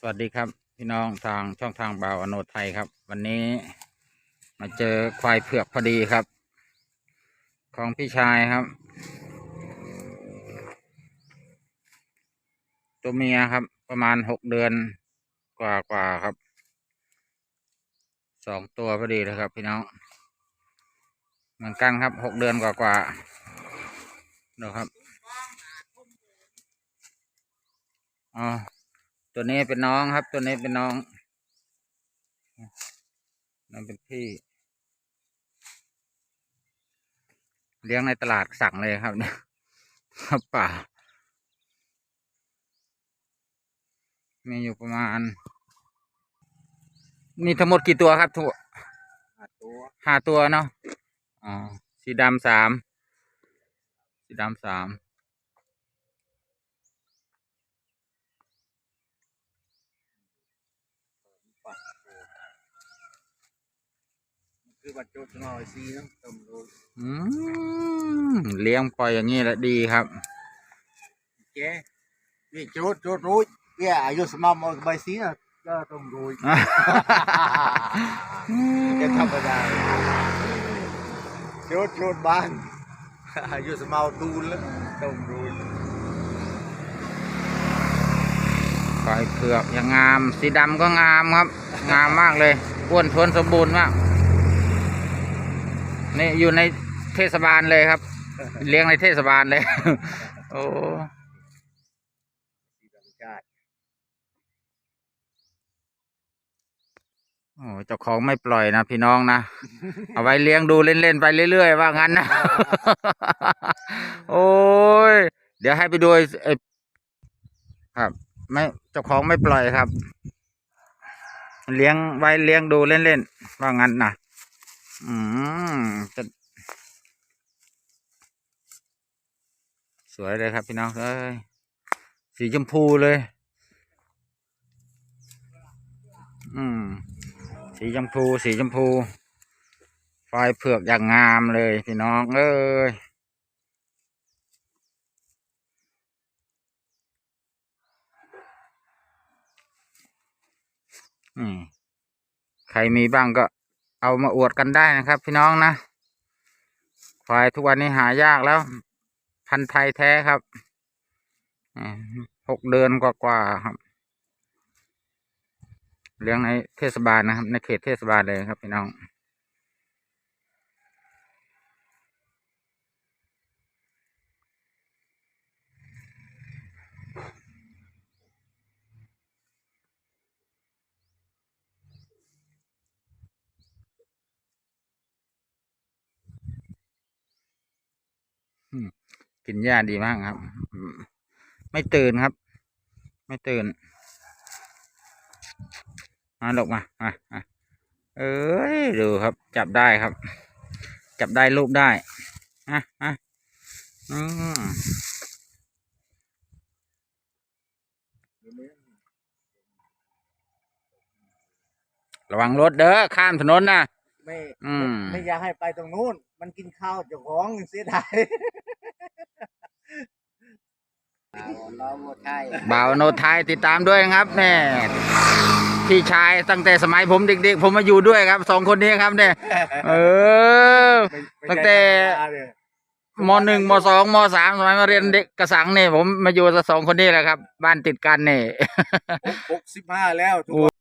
สวัสดีครับพี่น้องทางช่องทางบ่าวอโนไทยครับ วันนี้มาเจอควายเผือกพอดีครับ ของพี่ชายครับ ตัวเมียครับ ประมาณหกเดือนกว่ากว่าๆครับสองตัวพอดีเลยครับ พี่น้อง เหมือนกันครับหกเดือนกว่ากว่าๆดูครับอ๋อ ตัวนี้เป็นน้องครับ ตัวนี้เป็นน้องนั่นเป็นพี่ เลี้ยงในตลาดสั่งเลยครับเนี่ยครับป่า มีอยู่ประมาณ มีทั้งหมดกี่ตัวครับทุกห้าตัวห้าตัวเนาะอ๋อสีดำสาม สีดำสาม คือบัตรโจทย์น้อยซีเนาะต้มโรยอืมเลี้ยงปล่อยอย่างนี้แหละดีครับ แกนี่โจทย์โจทย์โรยเนี่ยอายุสมามใบซีนะก็ต้มโรยแกธรรมดาโจทย์โจทย์บ้านอายุสมาตูนแล้วต้มโรยควายเผือกอย่างงาม สีดำก็งามครับ งามมากเลยอ้วนท้วนสมบูรณ์มาก นี่อยู่ในเทศบาลเลยครับ เลี้ยงในเทศบาลเลย โอ้สีธรรมชาติโอ้เจ้าของไม่ปล่อยนะพี่น้องนะ เอาไว้เลี้ยงดูเล่นๆไปเรื่อยๆว่างั้นนะ โอ้ย เดี๋ยวให้ไปดูไอ้ไอ้ครับ ไม่เจ้าของไม่ปล่อยครับ เลี้ยงไว้เลี้ยงดูเล่นๆว่างั้นนะ อืมจะสวยเลยครับพี่น้องเอ้ยสีชมพูเลย อืม สีชมพู สีชมพูไฟเผือกอย่างงามเลยพี่น้อง เอ้ยอืมใครมีบ้างก็ เอามาอวดกันได้นะครับ พี่น้องนะควายทุกวันนี้หายากแล้ว พันธุ์ไทยแท้ครับหกเดือนกว่าๆครับ เลี้ยงในเทศบาลนะครับ ในเขตเทศบาลเลยครับพี่น้อง กินหญ้าดีมากครับอืมไม่ตื่นครับ ไม่ตื่น มาลงมามามาเอ้ยดูครับ จับได้ครับ จับได้รูปได้อะอะอืมระวังรถเด้อข้ามถนนนะไม่ อืม ไม่อยากให้ไปตรงนู้น มันกินข้าวเจ้าของเสียดายเราหมดไทย บ่าวโนไทยติดตามด้วยครับแน่พี่ชายตั้งแต่สมัยผมเด็กๆ ผมมาอยู่ด้วยครับสองคนนี้ครับเนี่ยเออ ตั้งแต่มหนึ่งมสองมสามสมัยมาเรียนเด็กกระสังเนี่ยผมมาอยู่กับสองคนนี้แหละครับ บ้านติดกันเนี่ยหกสิบห้าแล้วทุกคน